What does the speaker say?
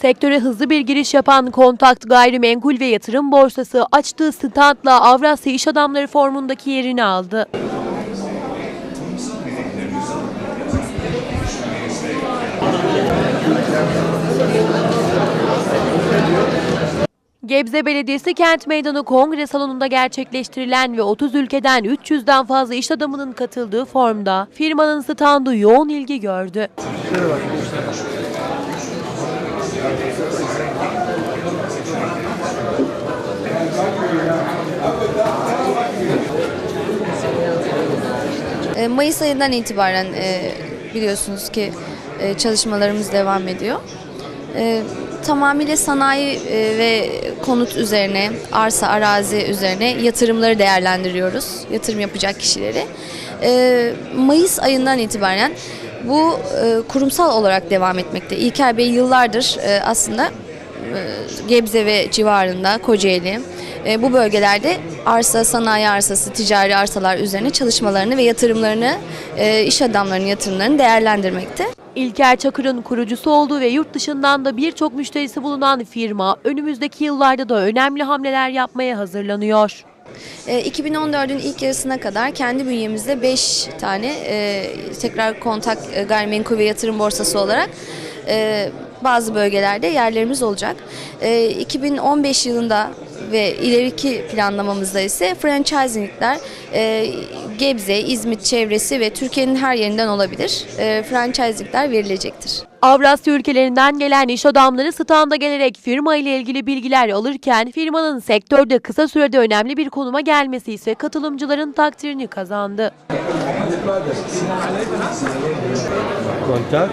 Sektöre hızlı bir giriş yapan Kontakt Gayrimenkul ve Yatırım Borsası açtığı standla Avrasya İş Adamları formundaki yerini aldı. Gebze Belediyesi Kent Meydanı Kongre Salonu'nda gerçekleştirilen ve 30 ülkeden 300'den fazla iş adamının katıldığı formda firmanın standı yoğun ilgi gördü. Mayıs ayından itibaren e, biliyorsunuz ki e, çalışmalarımız devam ediyor. E, Tamamıyla sanayi ve konut üzerine, arsa, arazi üzerine yatırımları değerlendiriyoruz. Yatırım yapacak kişileri. Mayıs ayından itibaren bu kurumsal olarak devam etmekte. İlker Bey yıllardır aslında Gebze ve civarında Kocaeli e, bu bölgelerde arsa, sanayi arsası, ticari arsalar üzerine çalışmalarını ve yatırımlarını, e, iş adamlarının yatırımlarını değerlendirmekte. İlker Çakır'ın kurucusu olduğu ve yurt dışından da birçok müşterisi bulunan firma önümüzdeki yıllarda da önemli hamleler yapmaya hazırlanıyor. E, 2014'ün ilk yarısına kadar kendi bünyemizde 5 tane e, tekrar kontak e, gayrimenkul ve yatırım borsası olarak e, bazı bölgelerde yerlerimiz olacak. E, 2015 yılında ve ileriki planlamamızda ise franchisingler e, Gebze, İzmit çevresi ve Türkiye'nin her yerinden olabilir. E, franchisingler verilecektir. Avrasya ülkelerinden gelen iş adamları standa gelerek firma ile ilgili bilgiler alırken firmanın sektörde kısa sürede önemli bir konuma gelmesi ise katılımcıların takdirini kazandı. Contact.